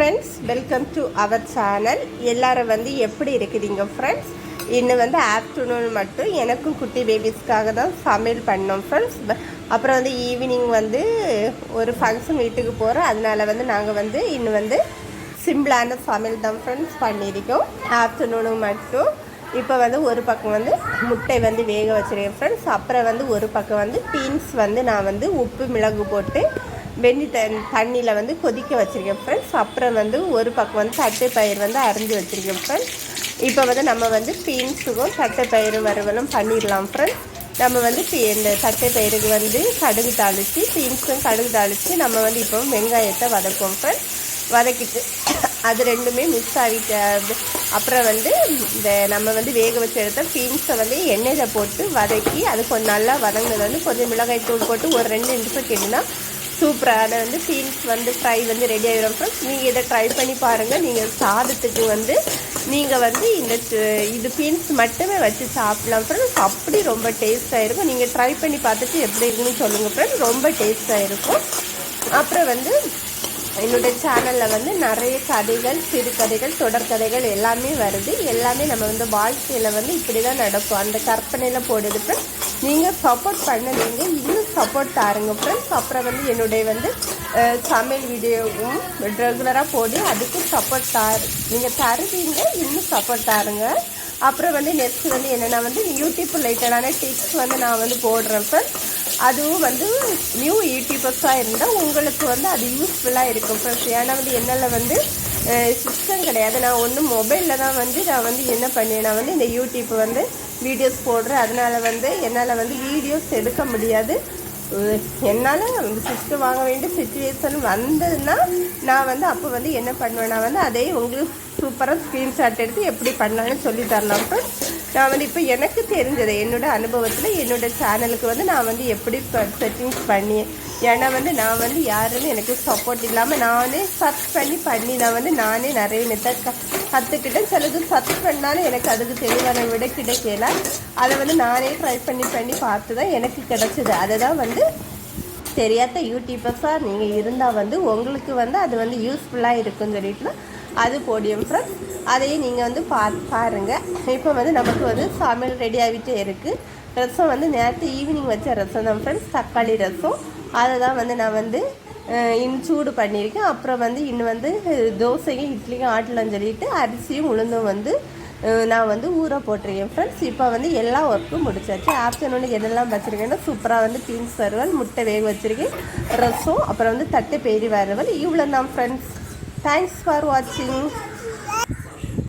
Friends welcome to our channel எல்லோரும் வந்து எப்படி இருக்குதுங்க ஃப்ரெண்ட்ஸ் இன்னும் வந்து ஆஃப்டர்நூன் மட்டும் எனக்கும் குட்டி பேபிஸ்க்காக தான் சமையல் பண்ணோம் ஃப்ரெண்ட்ஸ் அப்புறம் வந்து ஈவினிங் வந்து ஒரு ஃபங்க்ஷன் வீட்டுக்கு போகிறோம் அதனால வந்து நாங்கள் வந்து இன்னும் வந்து சிம்பிளான சமையல் தான் ஃப்ரெண்ட்ஸ் பண்ணியிருக்கோம். ஆஃப்டர்நூனு மட்டும். இப்போ வந்து ஒரு பக்கம் வந்து முட்டை வந்து வேக வச்சுருக்கேன் ஃப்ரெண்ட்ஸ் அப்புறம் வந்து ஒரு பக்கம் வந்து பீன்ஸ் வந்து நான் வந்து உப்பு மிளகு போட்டு வெந்நீர் த தண்ணியில் வந்து கொதிக்க வச்சுருக்கேன் ஃப்ரெண்ட்ஸ் அப்புறம் வந்து ஒரு பக்கம் வந்து தட்டை வந்து அரிஞ்சு வச்சுருக்கேன் ஃப்ரெண்ட்ஸ் இப்போ வந்து நம்ம வந்து பீன்ஸுக்கும் தட்டைப்பயிறு வறுவலும் பண்ணிடலாம் ஃப்ரெண்ட்ஸ் நம்ம வந்து இந்த தட்டைப்பயிருக்கு வந்து கடுகு தாளித்து பீன்ஸும் கடுகு தாளித்து நம்ம வந்து இப்போ வெங்காயத்தை வதக்குவோம் ஃப்ரெண்ட்ஸ் வதக்கிட்டு அது ரெண்டுமே மிக்ஸ் ஆகிட்ட அப்புறம் வந்து இந்த நம்ம வந்து வேக வச்சு எடுத்த பீன்ஸை வந்து எண்ணெயில் போட்டு வதக்கி அது கொஞ்சம் நல்லா வதங்கினது வந்து கொஞ்சம் மிளகாய் தூள் போட்டு ஒரு ரெண்டு நிமிஷம் கிண்டுனா சூப்பரான வந்து பீன்ஸ் வந்து ஃப்ரை வந்து ரெடி ஆகிடும் ஃப்ரெண்ட்ஸ் நீங்கள் இதை ட்ரை பண்ணி பாருங்கள் நீங்கள் சாதத்துக்கு வந்து நீங்கள் வந்து இந்த இது பீன்ஸ் மட்டுமே வச்சு சாப்பிடலாம். ஃப்ரெண்ட்ஸ் அப்படி ரொம்ப டேஸ்ட்டாக இருக்கும். நீங்கள் ட்ரை பண்ணி பார்த்துட்டு எப்படி இருக்குன்னு சொல்லுங்கள் ஃப்ரெண்ட்ஸ் ரொம்ப டேஸ்ட்டாக இருக்கும். அப்புறம் வந்து என்னுடைய சேனலில் வந்து நிறைய கதைகள் சிறுகதைகள் தொடர்கதைகள் எல்லாமே வருது. எல்லாமே நம்ம வந்து வாழ்க்கையில் வந்து இப்படி தான் நடக்கும். அந்த கற்பனையில் போடுறதுக்கு நீங்கள் சப்போர்ட் பண்ணலீங்க இன்னும் சப்போர்ட் தாருங்க ஃப்ரெண்ட்ஸ் அப்புறம் வந்து என்னுடைய வந்து சமையல் வீடியோவும் ரெகுலராக போடு. அதுக்கும் சப்போர்ட் தாரு. நீங்கள் தருவீங்க இன்னும் சப்போர்ட் தாருங்க. அப்புறம் வந்து நெக்ஸ்ட் வந்து என்னென்னா வந்து யூடியூப் ரிலேட்டடான டிப்ஸ் வந்து நான் வந்து போடுறேன் ஃப்ரெண்ட்ஸ் அதுவும் வந்து நியூ யூடியூபர்ஸாக இருந்தால் உங்களுக்கு வந்து அது யூஸ்ஃபுல்லாக இருக்கும் ஃப்ரெஷ் ஏன்னா வந்து என்னால் வந்து சிஸ்டம் கிடையாது. நான் ஒன்று மொபைலில் தான் வந்து நான் வந்து என்ன பண்ணேன் நான் வந்து இந்த யூடியூப் வந்து வீடியோஸ் போடுறேன். அதனால் வந்து என்னால் வந்து வீடியோஸ் எடுக்க முடியாது. என்னால் அந்த சிஸ்டம் வாங்க வேண்டிய சுச்சுவேஷன் வந்ததுன்னா நான் வந்து அப்போ வந்து என்ன பண்ணுவேன் நான் வந்து அதே உங்களுக்கு சூப்பராக ஸ்க்ரீன்ஷாட் எடுத்து எப்படி பண்ணலான்னு சொல்லி தரலாம் friends. நான் வந்து இப்போ எனக்கு தெரிஞ்சது என்னோட அனுபவத்தில் என்னோட சேனலுக்கு வந்து நான் வந்து எப்படி செட்டிங்ஸ் பண்ணி ஏன்னா வந்து நான் வந்து யாருமே எனக்கு சப்போர்ட் இல்லாமல் நானே சர்ச் பண்ணி பண்ணி நான் வந்து நானே நிறைய மெத்தட் கற்றுக்கிட்டேன் சிலது சர்ச் பண்ணாலும் எனக்கு அதுக்கு தெளிவான விட கிடைக்கல. அதை வந்து நானே ட்ரை பண்ணி பண்ணி பார்த்து தான் எனக்கு கிடச்சிது. அதை தான் வந்து தெரியாத யூடியூபர்ஸாக நீங்கள் இருந்தால் வந்து உங்களுக்கு வந்து அது வந்து யூஸ்ஃபுல்லாக இருக்குன்னு சொல்லிட்டு அது போடியம் ஃப்ரெண்ட்ஸ் அதையும் நீங்கள் வந்து பா பாருங்கள் இப்போ வந்து நமக்கு வந்து சமையல் ரெடி ஆகிட்டே இருக்குது ரசம் வந்து நேற்று ஈவினிங் வச்ச ரசம் தான் ஃப்ரெண்ட்ஸ் தக்காளி ரசம். அதை தான் வந்து நான் வந்து இன் இன்னும் சூடு பண்ணியிருக்கேன். அப்புறம் வந்து இன்னும் வந்து தோசையும் இட்லியும் ஆட்டலாம்னு சொல்லிட்டு அரிசியும் உளுந்தும் வந்து நான் வந்து ஊற போட்டிருக்கேன் ஃப்ரெண்ட்ஸ் இப்போ வந்து எல்லா ஒர்க்கும் முடிச்சாச்சு. ஆஃப்டர்நூனுக்கு என்னெல்லாம் வச்சுருக்கேன்னா சூப்பராக வந்து பீன்ஸ் வறுவல் முட்டை வேக வச்சுருக்கேன். ரசம் அப்புறம் வந்து தட்டு பேரி வறுவல். இவ்வளோ தான் ஃப்ரெண்ட்ஸ் தேங்க்ஸ் ஃபார் வாட்சிங்